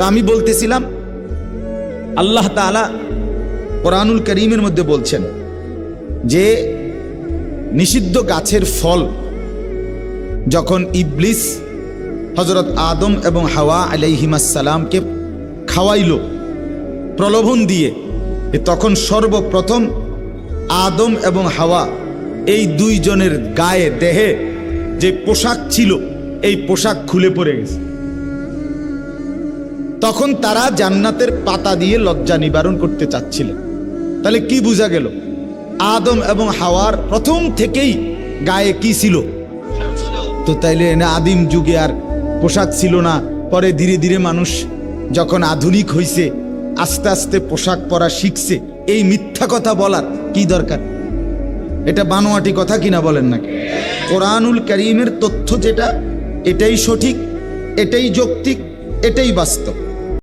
তা আমি বলতেছিলাম, আল্লাহ তাআলা কোরআনুল করিমের মধ্যে বলছেন যে, নিষিদ্ধ গাছের ফল যখন ইবলিস হজরত আদম এবং হাওয়া আলাইহিমাসালামকে খাওয়াইল, প্রলোভন দিয়ে তখন সর্বপ্রথম আদম এবং হাওয়া এই দুইজনের গায়ে দেহে যে পোশাক ছিল, এই পোশাক খুলে পড়ে গেছে। তখন তারা জান্নাতের পাতা দিয়ে লজ্জা নিবারণ করতে চাচ্ছিলেন তাহলে কি বোঝা গেল? আদম এবং হাওয়ার প্রথম থেকেই গায়ে কি ছিল? তো তাইলে না আদিম যুগে আর পোশাক ছিল না। পরে ধীরে ধীরে মানুষ যখন আধুনিক হইছে, আস্তে আস্তে পোশাক পরা শিখছে। এই মিথ্যা কথা বলার কি দরকার? এটা বানোয়াটি কথা কিনা বলেন নাকি? কোরআনুল করিমের তথ্য যেটা, এটাই সঠিক, এটাই যৌক্তিক, এটাই বাস্তব।